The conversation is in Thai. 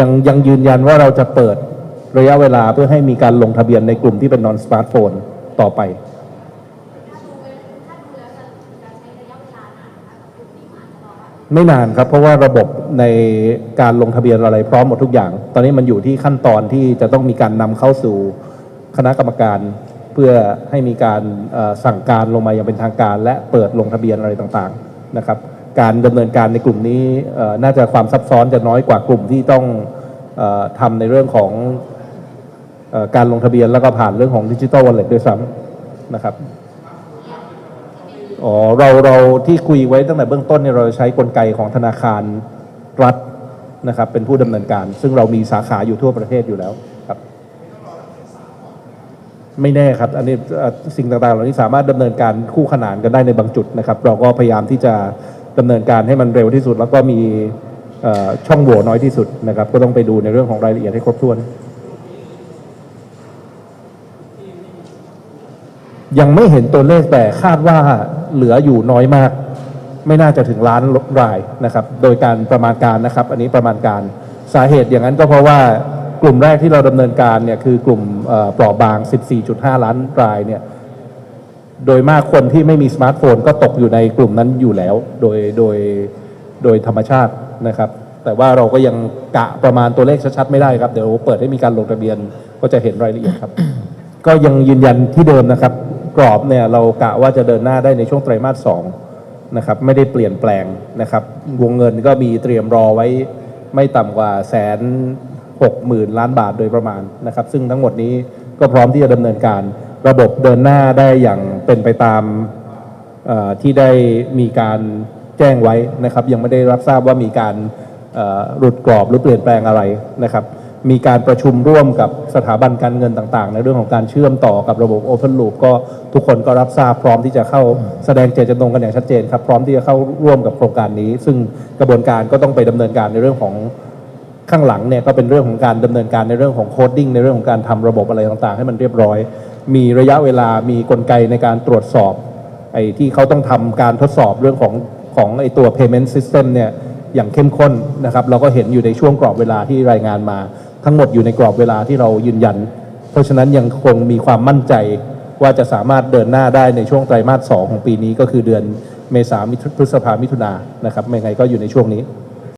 ยังยังยืนยันว่าเราจะเปิดระยะเวลาเพื่อให้มีการลงทะเบียนในกลุ่มที่เป็น non smartphone ต่อไป ไม่นานครับ เพราะว่าระบบในการลงทะเบียนอะไรพร้อมหมดทุกอย่าง ตอนนี้มันอยู่ที่ขั้นตอนที่จะต้องมีการนำเข้าสู่คณะกรรมการ เพื่อให้มีการสั่งการลงมาอย่างเป็นทางการ และเปิดลงทะเบียนอะไรต่างๆนะครับ การดำเนินการในกลุ่มนี้น่าจะความซับซ้อนจะน้อยกว่ากลุ่มที่ต้องออทำในเรื่องของอการลงทะเบียนแล้วก็ผ่านเรื่องของดิจิ t a ลวอลเล็ตด้วยซ้ำนะครับอ๋อเราเราที่คุยไว้ตั้งแต่เบื้องต้นเนี่ยเราใช้กลไกของธนาคารรัฐนะครับ เป็นผู้ดำเนินการ ซึ่งเรามีสาขาอยู่ทั่วประเทศอยู่แล้วครับ ไม่แน่ครับ อันนี้สิ่งต่างๆเหล่านี้สามารถดำเนินการคู่ขนานกันได้ในบางจุดนะครับ เราก็พยายามที่จะ ดำเนินการให้มันเร็วที่สุด แล้วก็มีช่องโหว่น้อยที่สุดนะครับ ก็ต้องไปดูในเรื่องของรายละเอียดให้ครบถ้วน ยังไม่เห็นตัวเลขแต่คาดว่าเหลืออยู่น้อยมาก ไม่น่าจะถึงล้านรายนะครับ โดยการประมาณการนะครับ อันนี้ประมาณการสาเหตุอย่างนั้นก็เพราะว่ากลุ่มแรกที่เราดำเนินการเนี่ยคือกลุ่มเอ่อเปราะบาง 14.5 ล้านรายเนี่ย โดยมากคนที่ไม่มีสมาร์ทโฟนก็ตกอยู่ในกลุ่มนั้นอยู่แล้ว โดยโดยโดยธรรมชาตินะครับ แต่ว่าเราก็ยังกะประมาณตัวเลขชัดๆไม่ได้ครับ เดี๋ยวเปิดให้มีการลงทะเบียนก็จะเห็นรายละเอียดครับ ก็ยังยืนยันที่เดิมนะครับ กรอบเนี่ยเรากะว่าจะเดินหน้าได้ในช่วงไตรมาสสองนะครับไม่ได้เปลี่ยนแปลงนะครับวงเงินก็มีเตรียมรอไว้ไม่ต่ำกว่าแสนหกหมื่นล้านบาทโดยประมาณนะครับ ซึ่งทั้งหมดนี้ก็พร้อมที่จะดำเนินการระบบเดินหน้าได้อย่าง เป็นไปตามที่ได้มีการแจ้งไว้นะครับ ยังไม่ได้รับทราบว่ามีการหลุดกรอบหรือเปลี่ยนแปลงอะไรนะครับ มีการประชุมร่วมกับสถาบันการเงินต่างๆ ในเรื่องของการเชื่อมต่อกับระบบ Open Loop ก็ทุกคนก็รับทราบพร้อมที่จะเข้าแสดงเจตจำนงกันอย่างชัดเจนครับพร้อมที่จะเข้าร่วมกับโครงการนี้ ซึ่งกระบวนการก็ต้องไปดำเนินการในเรื่องของ ข้างหลังเนี่ยก็เป็นเรื่องของการดำเนินการในเรื่องของโคดดิ้งในเรื่องของการทำระบบอะไรต่างๆ ให้มันเรียบร้อย มีระยะเวลามีกลไกในการตรวจสอบไอ้ที่เขาต้องทำการทดสอบเรื่องของของไอ้ตัว payment system เนี่ยอย่างเข้มข้นนะครับ เราก็เห็นอยู่ในช่วงกรอบเวลาที่รายงานมา ทั้งหมดอยู่ในกรอบเวลาที่เรายืนยัน เพราะฉะนั้นยังคงมีความมั่นใจว่าจะสามารถเดินหน้าได้ในช่วงไตรมาสสองของปีนี้ก็คือเดือนเมษาพฤษภามิถุนานะครับไม่ไงก็อยู่ในช่วงนี้